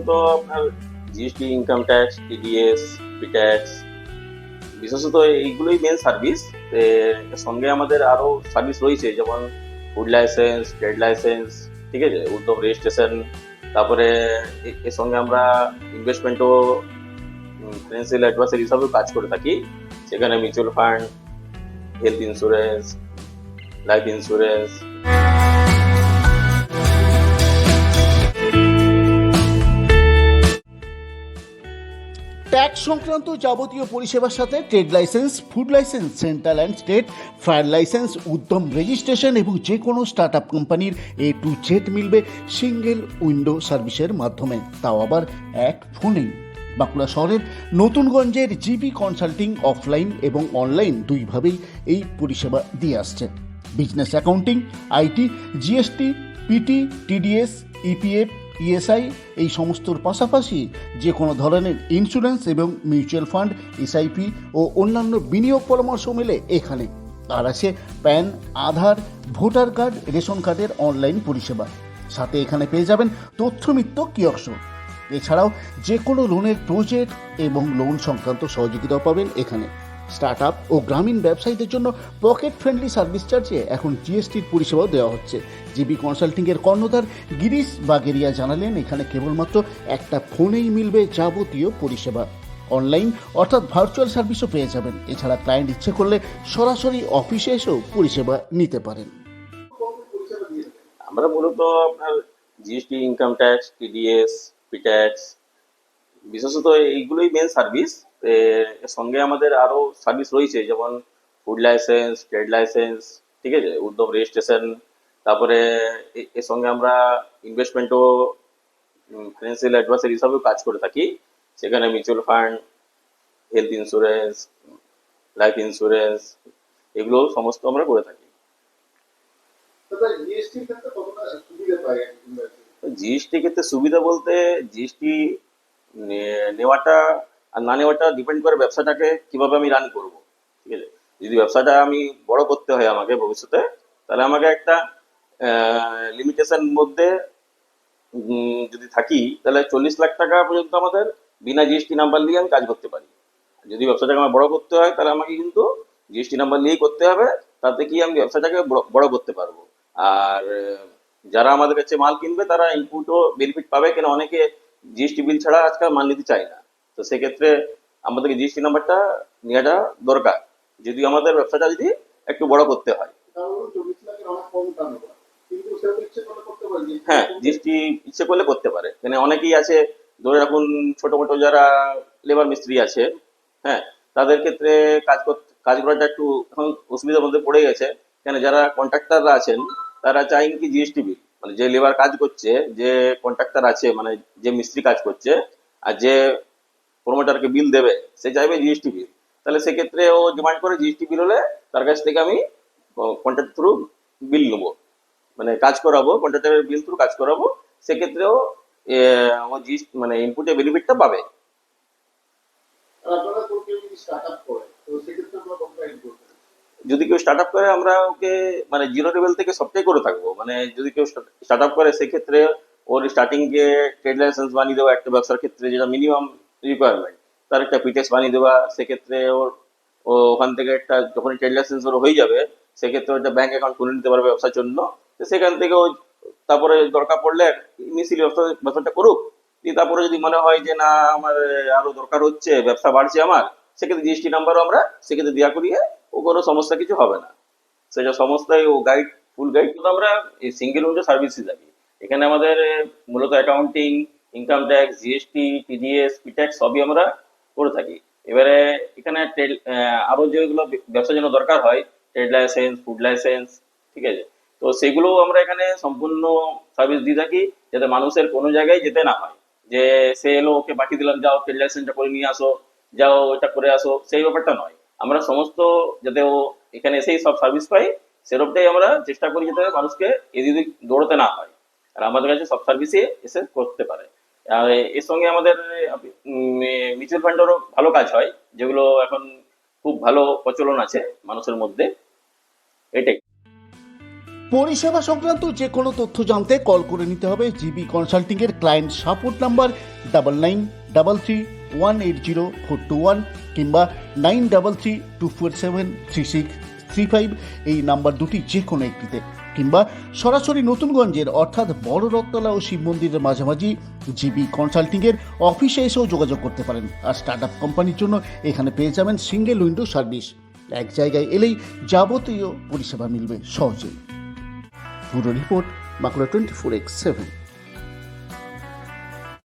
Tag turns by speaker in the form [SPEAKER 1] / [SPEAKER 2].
[SPEAKER 1] মূলত আপনার GST income tax TDS P tax বিশেষত এইগুলোই মেন সার্ভিস সঙ্গে আমাদের আরও সার্ভিস রয়েছে, যেমন ফুড লাইসেন্স ট্রেড লাইসেন্স ঠিক আছে? উদ্যোগ রেজিস্ট্রেশন তারপরে এর সঙ্গে আমরা ইনভেস্টমেন্টও ফিনান্সিয়াল অ্যাডভাইসার হিসাবেও কাজ করে থাকি। সেখানে mutual fund health insurance life insurance
[SPEAKER 2] tax সংক্রান্ত যাবতীয় পরিষেবার সাথে trade licence, food licence, central and state, fire licence, Udyam registration এবং যে কোনো স্টার্ট আপ কোম্পানির এ টু জেড মিলবে সিঙ্গেল উইন্ডো সার্ভিসের মাধ্যমে। তাও আবার এক ফোনেই। বাঁকুড়া শহরের নতুনগঞ্জের জিবি কনসাল্টিং অফলাইন এবং অনলাইন দুইভাবেই এই পরিষেবা দিয়ে আসছে। Business accounting, IT, GST, PT, TDS, EPF ESI এই সমস্তর পাশাপাশি যে কোনো ধরনের ইন্স্যুরেন্স এবং মিউচুয়াল ফান্ড এসআইপি ও অন্যান্য বিনিয়োগ পরামর্শ মেলে এখানে। আর আছে PAN Aadhaar, voter card, ration কার্ডের অনলাইন পরিষেবা। সাথে এখানে পেয়ে যাবেন তথ্যমিত্র কিয়ক্স এছাড়াও যে কোনো লোনের প্রজেক্ট এবং লোন সংক্রান্ত সহযোগিতাও পাবেন এখানে। স্টার্ট আপ ও গ্রামীণ ব্যবসায়ীদের জন্য পকেট ফ্রেন্ডলি সার্ভিস চার্জে এখন জিএসটির পরিষেবাও দেওয়া হচ্ছে। জিবি কনসাল্টিংয়ের কর্ণধার গিরিশ বাগেরিয়া জানালেন, এখানে কেবলমাত্র একটা ফোনেই মিলবে যাবতীয় পরিষেবা। অনলাইন অর্থাৎ ভার্চুয়াল সার্ভিসও পেয়ে যাবেন। এছাড়া ক্লায়েন্ট ইচ্ছে করলে সরাসরি অফিসে এসেও পরিষেবা নিতে পারেন।
[SPEAKER 1] আমরা মূলত আপনার GST income tax, TDS, P tax, বিশেষত এইগুলোই মেন সার্ভিস এর সঙ্গে আমাদের আরও সার্ভিস রয়েছে যেমন ফুড লাইসেন্স ট্রেড লাইসেন্স ঠিক আছে? উদ্যোগ রেজিস্ট্রেশন তারপরে এর সঙ্গে আমরা ইনভেস্টমেন্টও ফিনান্সিয়াল অ্যাডভাইসার হিসাবেও কাজ করে থাকি। সেখানে mutual fund health insurance life insurance এগুলো সমস্ত আমরা করে থাকি? জিএসটি ক্ষেত্রে সুবিধা বলতে জিএসটি নেওয়াটা আর না নেওয়াটা ডিপেন্ড করে ব্যবসাটাকে কীভাবে আমি রান করব, ঠিক আছে? যদি ব্যবসাটা আমি বড় করতে হয় আমাকে ভবিষ্যতে, তাহলে আমাকে একটা লিমিটেশন মধ্যে যদি থাকি, তাহলে চল্লিশ লাখ টাকা পর্যন্ত আমাদের বিনা জিএসটি নাম্বার নিয়ে আমি কাজ করতে পারি। যদি ব্যবসাটাকে আমার বড় করতে হয়, তাহলে আমাকে কিন্তু জিএসটি নাম্বার নিয়েই করতে হবে, তাতে কি আমি ব্যবসাটাকে বড়- করতে পারব। আর, যারা আমাদের কাছে মাল কিনবে, তারা ইনপুটও বেনিফিট পাবে, কেন অনেকে জিএসটি বিল ছাড়া আজকাল মাল নিতে চায় না। তো সেক্ষেত্রে আমাদেরকে জিএসটি নাম্বারটা নেওয়াটা দরকার। যদি আমাদের ব্যবসাটা যদি একটু বড় করতে হয়। হ্যাঁ জিএসটি ইচ্ছে করলে করতে পারে। মানে অনেকেই আছে, ধরে রাখুন ছোট মোটো যারা লেবার মিস্ত্রি আছে হ্যাঁ তাদের ক্ষেত্রে কাজ কাজ করাটা একটু এখন অসুবিধার মধ্যে পড়ে গেছে। কেন যারা কন্ট্রাক্টাররা আছেন, তারা চাইন কি জিএসটি বিল? মানে যে লেবার কাজ করছে, যে কন্ট্রাক্টর আছে মানে যে মিস্ত্রি কাজ করছে, আর যে প্রোমোটারকে বিল দেবে সে চাইবে জিএসটি বিল তাহলে সেক্ষেত্রে ও ডিমান্ড করে জিএসটি বিল হলে তার কাছ থেকে আমি কন্ট্রাক্ট থ্রু বিল নেব। মানে কাজ করাবো কন্ট্রাক্টরের বিল থ্রু কাজ করাবো সেক্ষেত্রেও এ, ও জি মানে ইনপুটে বেনিফিটটা পাবে।
[SPEAKER 3] আর আপনারা তো কেউ যদি স্টার্ট আপ করে তো সেক্ষেত্রে আমরা কতটা হেল্প করতে পারি?
[SPEAKER 1] যদি কেউ স্টার্ট আপ করে আমরা ওকে মানে জিরো লেভেল থেকে সবটাই করে থাকব। মানে যদি কেউ স্টার্ট আপ করে সেক্ষেত্রে ওর স্টার্টিং কে ট্রেড লাইসেন্স বানিয়ে দেওয়া একটা ব্যবসার ক্ষেত্রে যেটা মিনিমাম রিকোয়ারমেন্ট তার একটা পিটেক্স বানিয়ে দেওয়া, সেক্ষেত্রে ওর, ও ওখান থেকে একটা যখন ট্রেড লাইসেন্স ওর হয়ে যাবে, সেক্ষেত্রে ওটা ব্যাংক অ্যাকাউন্ট খুলে নিতে পারবে ব্যবসার জন্য। তো সেখান থেকে ও, তারপরে দরকার পড়লে ইনিশিয়ালি ব্যবসা, ব্যবসাটা করুক। দিয়ে তারপরে যদি মনে হয় যে না, আমার আরও দরকার হচ্ছে, ব্যবসা বাড়ছে আমার, সেক্ষেত্রে জিএসটি নাম্বারও আমরা সেক্ষেত্রে দেওয়া করিয়ে ও কোনো সমস্যা কিছু হবে না। সেটা সমস্যায় ও গাইড ফুল গাইড কিন্তু আমরা সিঙ্গেল উইন্ডো সার্ভিস থাকি এখানে আমাদের মূলত accounting income tax GST TDS P tax সবই আমরা করে থাকি। এবারে এখানে ট্রেড আরও যেগুলো ব্যবসার জন্য দরকার হয় ট্রেড লাইসেন্স ফুড লাইসেন্স ঠিক আছে? তো সেগুলো আমরা এখানে সম্পূর্ণ সার্ভিস দিয়ে থাকি, যাতে মানুষের কোনো জায়গায় যেতে না হয়। যে সে এলো, ওকে পাঠিয়ে দিলাম, যাও ট্রেড লাইসেন্সটা করে নিয়ে আসো, যাও এটা করে আসো, সেই ব্যাপারটা নয়। আমরা সমস্ত, যাতে ও এখানে এসেই সব সার্ভিস পাই সেরকমটাই আমরা চেষ্টা করি, যাতে মানুষকে এদিক দৌড়তে না হয়। আর আমাদের কাছে সব সার্ভিসই এসে করতে পারে। আর এর সঙ্গে আমাদের মিউচুয়াল ফান্ডেরও ভালো কাজ হয়, যেগুলো এখন খুব ভালো প্রচলন আছে মানুষের মধ্যে। এটাই।
[SPEAKER 2] পরিষেবা সংক্রান্ত যে কোনো তথ্য জানতে কল করে নিতে হবে GB কনসাল্টিংয়ের client support number double nine double three one eight zero four two one কিংবা nine double three two four seven three six three five এই নাম্বার দুটি যে কোনো একটিতে। কিংবা সরাসরি নতুনগঞ্জের অর্থাৎ বড় রথতলা ও শিব মন্দিরের মাঝামাঝি জিবি কনসাল্টিংয়ের অফিসে এসেও যোগাযোগ করতে পারেন। আর স্টার্ট আপ কোম্পানির জন্য এখানে পেয়ে যাবেন সিঙ্গেল উইন্ডো সার্ভিস। এক জায়গায় এলেই যাবতীয় পরিষেবা মিলবে সহজেই। Bureau report Bankura twenty four x seven.